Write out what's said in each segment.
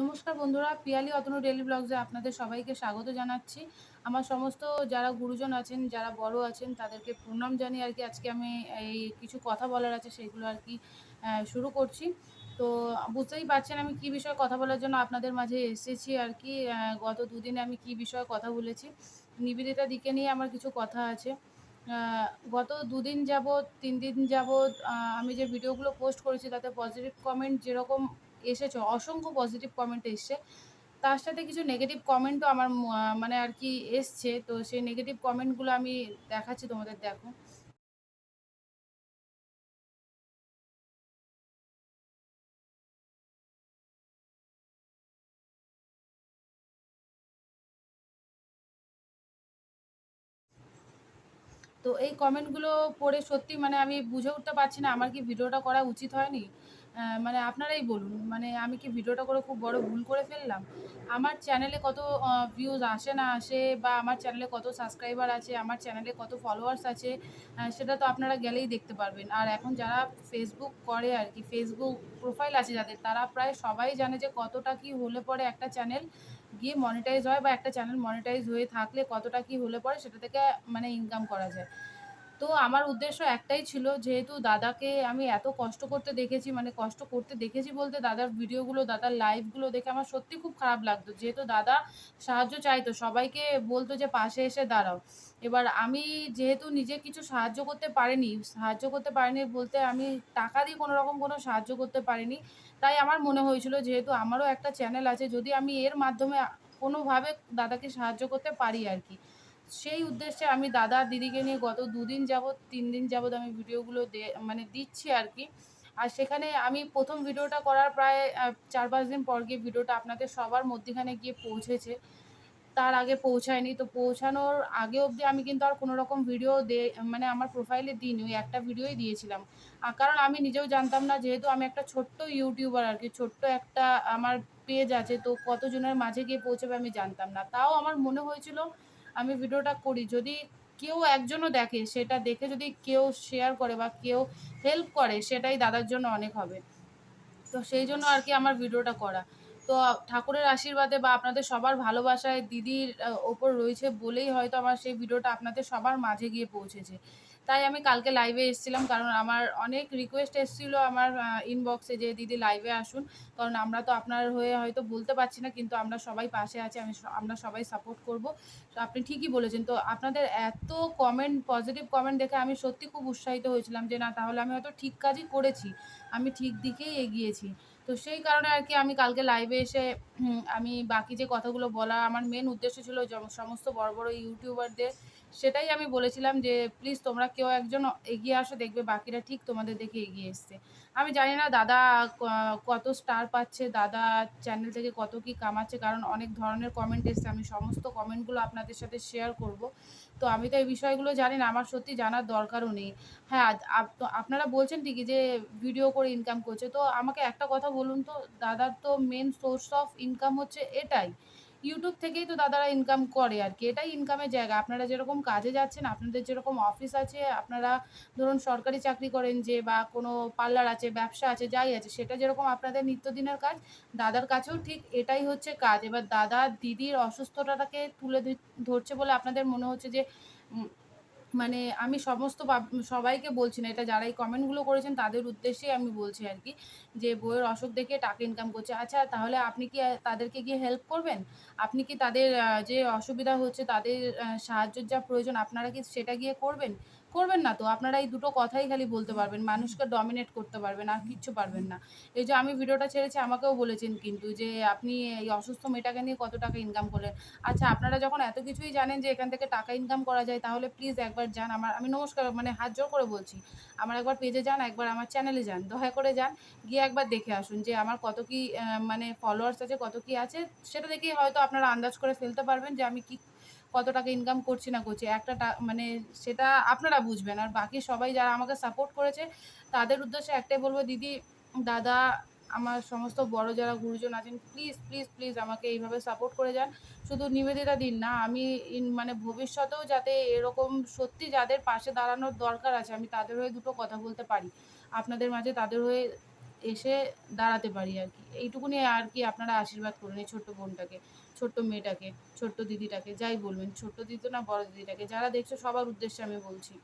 নমস্কার বন্ধুরা, পিয়ালি অতনু ডেলি ব্লগসে আপনাদের সবাইকে স্বাগত জানাচ্ছি। আমার সমস্ত যারা গুরুজন আছেন, যারা বড় আছেন, তাদেরকে প্রণাম জানিয়ে আর কি আজকে আমি এই কিছু কথা বলার আছে সেইগুলো আর কি শুরু করছি। তো বুঝতেই পারছেন আমি কি বিষয়ে কথা বলার জন্য আপনাদের মাঝে এসেছি আর কি গত দুদিনে আমি কি বিষয়ে কথা বলেছি। নিবেদিতা দিকে নিয়ে আমার কিছু কথা আছে। গত দুদিন যাবৎ, তিন দিন যাবৎ আমি যে ভিডিওগুলো পোস্ট করেছি, তাতে পজিটিভ কমেন্ট যেরকম এসেছে, অসংখ্য পজিটিভ কমেন্ট এসছে। তার সাথে কিছু নেগেটিভ কমেন্টও আমার মানে আর কি এসছে। তো সেই নেগেটিভ কমেন্টগুলো আমি দেখাচ্ছি তোমাদের, দেখো। তো এই কমেন্টগুলো পড়ে সত্যি মানে আমি বুঝে উঠতে পারছি না, আমার কি ভিডিওটা করা উচিত হয়নি? মানে আপনারাই বলুন মানে আমি কি ভিডিওটা করে খুব বড় ভুল করে ফেললাম? আমার চ্যানেলে কত ভিউজ আসে না আসে, বা আমার চ্যানেলে কত সাবস্ক্রাইবার আছে, আমার চ্যানেলে কত ফলোয়ার্স আছে সেটা তো আপনারা গেলেই দেখতে পারবেন। আর এখন যারা ফেসবুক করে আর কি ফেসবুক প্রোফাইল আছে যাদের, তারা প্রায় সবাই জানে যে কতটা কি হলে পরে একটা চ্যানেল গিয়ে মনিটাইজ হয় বা একটা চ্যানেল মনিটাইজ হয়ে থাকলে কতটা কি হলে পরে সেটা থেকে মানে ইনকাম করা যায়। তো আমার উদ্দেশ্য একটাই ছিল, যেহেতু দাদাকে আমি এত কষ্ট করতে দেখেছি মানে কষ্ট করতে দেখেছি বলতে দাদার ভিডিওগুলো, দাদার লাইভগুলো দেখে আমার সত্যি খুব খারাপ লাগতো। যেহেতু দাদা সাহায্য চাইতো, সবাইকে বলতো যে পাশে এসে দাঁড়াও। এবার আমি যেহেতু নিজে কিছু সাহায্য করতে পারিনি, সাহায্য করতে পারিনি বলতে আমি টাকা দিয়ে কোনো রকম কোনো সাহায্য করতে পারিনি। তাই আমার মনে হয়েছিল যেহেতু আমারও একটা চ্যানেল আছে, যদি আমি এর মাধ্যমে কোনোভাবে দাদাকে সাহায্য করতে পারি আর কি। সেই উদ্দেশ্যে আমি দাদা দিদিকে নিয়ে গত দুদিন যাবৎ, তিন দিন যাবৎ আমি ভিডিওগুলো দে মানে দিচ্ছি আর কি। আর সেখানে আমি প্রথম ভিডিওটা করার প্রায় চার পাঁচ দিন পর গিয়ে ভিডিওটা আপনাদের সবার মধ্যেখানে গিয়ে পৌঁছেছে। তার আগে পৌঁছায়নি। তো পৌঁছানোর আগে অবধি আমি কিন্তু আর কোনো রকম ভিডিও দে মানে আমার প্রোফাইলে দিইনি, ওই একটা ভিডিওই দিয়েছিলাম। কারণ আমি নিজেও জানতাম না, যেহেতু আমি একটা ছোট্ট ইউটিউবার আর কি, ছোট্ট একটা আমার পেজ আছে, তো কতজনের মাঝে গিয়ে পৌঁছাবে আমি জানতাম না। তাও আমার মনে হয়েছিল, আমি ভিডিওটা করি। যদি কেউ একজনও দেখে, সেটা দেখে যদি কেউ শেয়ার করে বা কেউ হেল্প করে, সেটাই দাদার জন্য অনেক হবে। তো সেই জন্য আর কি আমার ভিডিওটা করা। তো ঠাকুরের আশীর্বাদে বা আপনাদের সবার ভালোবাসায় দিদির ওপর রয়েছে বলেই হয়তো আমার সেই ভিডিওটা আপনাদের সবার মাঝে গিয়ে পৌঁছেছে। তাই আমি কালকে লাইভে এসেছিলাম কারণ আমার অনেক রিকোয়েস্ট এসেছিল আমার ইনবক্সে যে দিদি লাইভে আসুন। কারণ আমরা তো আপনার হয়ে হয়তো বলতে পারছি না, কিন্তু আমরা সবাই পাশে আছি, আমি আমরা সবাই সাপোর্ট করব। তো আপনি ঠিকই বলেছেন। তো আপনাদের এত কমেন্ট পজিটিভ কমেন্ট দেখে আমি সত্যি খুব উৎসাহিত হয়েছিলাম যে না, তাহলে আমি হয়তো ঠিক কাজই করেছি। আমি ঠিক দিকেই এগিয়েছি। তো সেই কারণে আর কি আমি কালকে লাইভে এসে আমি বাকি যে কথাগুলো বলা, আমার মেন উদ্দেশ্য ছিল সমস্ত বড় বড় ইউটিউবারদের সেটাই আমি বলেছিলাম যে, প্লিজ তোমরা কেউ একজন এগিয়ে আসো, দেখবে বাকিরা ঠিক তোমাদের দেখে এগিয়ে এসছে। আমি জানি না দাদা কত স্টার পাচ্ছে, দাদা চ্যানেল থেকে কত কি কামাচ্ছে, কারণ অনেক ধরনের কমেন্ট এসছে। আমি সমস্ত কমেন্টগুলো আপনাদের সাথে শেয়ার করব। তো আমি তো এই বিষয়গুলো জানি না, আমার সত্যি জানার দরকারও নেই। হ্যাঁ আপনারা বলছেন ঠিকই যে ভিডিও করে ইনকাম করছে। তো আমাকে একটা কথা বলুন তো, দাদার তো মেন সোর্স অফ ইনকাম হচ্ছে এটাই। ইউটিউব থেকেই তো দাদারা ইনকাম করে আর কি। এটাই ইনকামের জায়গা। আপনারা যেরকম কাজে যাচ্ছেন, আপনাদের যেরকম অফিস আছে, আপনারা ধরুন সরকারি চাকরি করেন যে বা কোনো পার্লার আছে, ব্যবসা আছে, যাই আছে, সেটা যেরকম আপনাদের নিত্যদিনের কাজ, দাদার কাছেও ঠিক এটাই হচ্ছে কাজ। এবার দাদা দিদির অসুস্থতাটাকে তুলে ধরছে বলে আপনাদের মনে হচ্ছে যে মানে আমি সমস্ত সবাইকে বলছি না, এটা যারা এই কমেন্টগুলো করেছেন তাদের উদ্দেশ্যেই আমি বলছি আর কি, যে বইয়ের অসুখ দেখে টাকা ইনকাম করছে। আচ্ছা তাহলে আপনি কি তাদেরকে গিয়ে হেল্প করবেন? আপনি কি তাদের যে অসুবিধা হচ্ছে তাদের সাহায্যের যা প্রয়োজন, আপনারা কি সেটা গিয়ে করবেন? করবেন না তো আপনারা এই দুটো কথাই খালি বলতে পারবেন, মানুষকে ডমিনেট করতে পারবেন, আর কিচ্ছু পারবেন না। এই যে আমি ভিডিওটা ছেড়েছি, আমাকেও বলেছেন কিন্তু যে আপনি এই অসুস্থ মেয়েটাকে নিয়ে কত টাকা ইনকাম করলেন। আচ্ছা আপনারা যখন এত কিছুই জানেন যে এখান থেকে টাকা ইনকাম করা যায়, তাহলে প্লিজ একবার যান। আমার, আমি নমস্কার মানে হাত জোর করে বলছি, আমার একবার পেজে যান, একবার আমার চ্যানেলে যান, দয়া করে যান, গিয়ে একবার দেখে আসুন যে আমার কত কি মানে ফলোয়ার্স আছে, কত কি আছে, সেটা দেখেই হয়তো আপনারা আন্দাজ করে ফেলতে পারবেন যে আমি কি কত টাকা ইনকাম করছি না করছি, একটা মানে সেটা আপনারা বুঝবেন। আর বাকি সবাই যারা আমাকে সাপোর্ট করেছে, তাদের উদ্দেশ্যে একটাই বলব, দিদি, দাদা, আমার সমস্ত বড় যারা গুরুজন আছেন প্লিজ প্লিজ প্লিজ আমাকে এইভাবে সাপোর্ট করে যান। শুধু নিবেদিতা দিন না, আমি মানে ভবিষ্যতেও যাতে এরকম সত্যি যাদের পাশে দাঁড়ানোর দরকার আছে, আমি তাদের হয়ে দুটো কথা বলতে পারি। আপনাদের মাঝে তাদের হয়ে এসে দাঁড়াতে পারি আর কি। এইটুকুনি আর কি আপনারা আশীর্বাদ করুন এই ছোট্ট বোনটাকে। ছোট্ট মেয়েটাকে, ছোট্ট দিদিটাকে, যাই বলবেন, ছোট্ট দিদি না, বড় দিদিটাকে, যারা দেখছ সবার উদ্দেশ্যে আমি বলছি।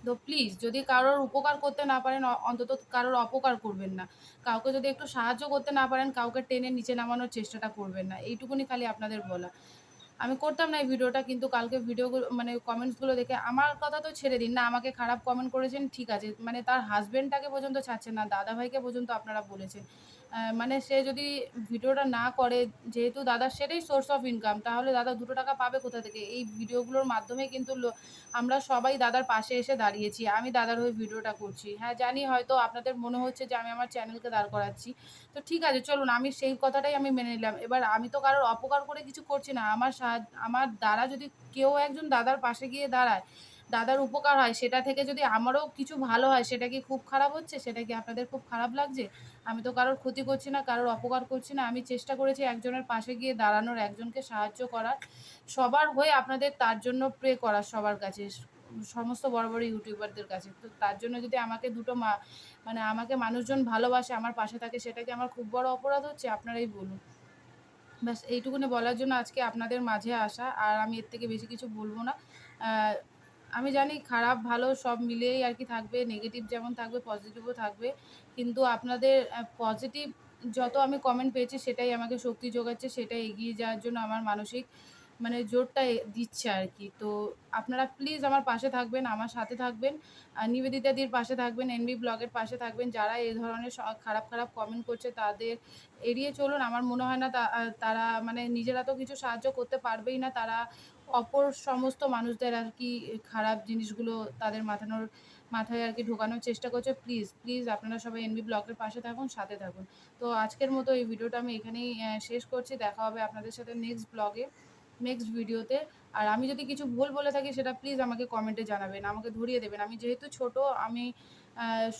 তো প্লিজ যদি কারোর উপকার করতে না পারেন অন্তত কারোর অপকার করবেন না। কাউকে যদি একটু সাহায্য করতে না পারেন, কাউকে টেনে নিচে নামানোর চেষ্টাটা করবেন না। এইটুকুনি খালি আপনাদের বলা। আমি করতাম না এই ভিডিওটা, কিন্তু কালকে ভিডিওগুলো মানে কমেন্টসগুলো দেখে আমার কথা তো ছেড়ে দিন না, আমাকে খারাপ কমেন্ট করেছেন, ঠিক আছে। মানে তার হাজবেন্ডটাকে পর্যন্ত ছাড়ছেন না দাদা ভাইকে পর্যন্ত আপনারা বলেছেন। মানে সে যদি ভিডিওটা না করে, যেহেতু দাদার সেটাই সোর্স অফ ইনকাম তাহলে দাদা দুটো টাকা পাবে কোথা থেকে? এই ভিডিওগুলোর মাধ্যমে কিন্তু আমরা সবাই দাদার পাশে এসে দাঁড়িয়েছি, আমি দাদার হয়ে ভিডিওটা করছি। হ্যাঁ জানি হয়তো আপনাদের মনে হচ্ছে যে আমি আমার চ্যানেলকে দাঁড় করাচ্ছি। তো ঠিক আছে, চলুন, আমি সেই কথাটাই আমি মেনে নিলাম। এবার আমি তো কারোর অপকার করে কিছু করছি না, আমার সাহায্য আমার দ্বারা যদি কেউ একজন দাদার পাশে গিয়ে দাঁড়ায় দাদার উপকার হয়, সেটা থেকে যদি আমারও কিছু ভালো হয়, সেটা কি খুব খারাপ হচ্ছে? সেটা কি আপনাদের খুব খারাপ লাগছে? আমি তো কারোর ক্ষতি করছি না, কারোর অপকার করছি না। আমি চেষ্টা করেছি একজনের পাশে গিয়ে দাঁড়ানোর, একজনকে সাহায্য করার। সবার হয়ে আপনাদের তার জন্য প্রে করার সবার কাছে, সমস্ত বড় বড় ইউটিউবারদের কাছে। তো তার জন্য যদি আমাকে দুটো মা মানে আমাকে মানুষজন ভালোবাসে, আমার পাশে থাকে, সেটা কি আমার খুব বড় অপরাধ হচ্ছে? আপনারাই বলুন। ব্যাস, এইটুকুনি বলার জন্য আজকে আপনাদের মাঝে আসা, আর আমি এর থেকে বেশি কিছু বলব না। আমি জানি খারাপ, ভালো সব মিলিয়েই আর কি থাকবে নেগেটিভ যেমন থাকবে পজিটিভও থাকবে। কিন্তু আপনাদের পজিটিভ যত আমি কমেন্ট পেয়েছি সেটাই আমাকে শক্তি যোগাচ্ছে, সেটাই এগিয়ে যাওয়ার জন্য আমার মানসিক মানে জোরটা দিচ্ছে আর কি। তো আপনারা প্লিজ আমার পাশে থাকবেন, আমার সাথে থাকবেন নিবেদিতাদির পাশে থাকবেন এনবি ব্লগের পাশে থাকবেন। যারা এই ধরনের খারাপ খারাপ কমেন্ট করছে তাদের এড়িয়ে চলুন। আমার মনে হয় না তারা মানে নিজেরা তো কিছু সাহায্য করতে পারবেই না। তারা অপর সমস্ত মানুষদের আর কি খারাপ জিনিসগুলো তাদের মাথানোর, মাথায় আর কি ঢোকানোর চেষ্টা করছে। প্লিজ প্লিজ আপনারা সবাই এনবি ব্লগের পাশে থাকুন, সাথে থাকুন। তো আজকের মতো এই ভিডিওটা আমি এখানেই শেষ করছি। দেখা হবে আপনাদের সাথে নেক্সট ব্লগে নেক্সট ভিডিওতে আর আমি যদি কিছু ভুল বলে থাকি, সেটা প্লিজ আমাকে কমেন্টে জানাবেন, আমাকে ধরিয়ে দেবেন। আমি যেহেতু ছোট, আমি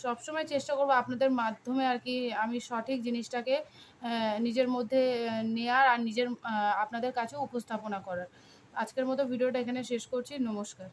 সবসময় চেষ্টা করব আপনাদের মাধ্যমে আর কি আমি সঠিক জিনিসটাকে নিজের মধ্যে নেয়ার আর নিজের আপনাদের কাছে উপস্থাপনা করার। আজকের মতো ভিডিওটা এখানে শেষ করছি। নমস্কার।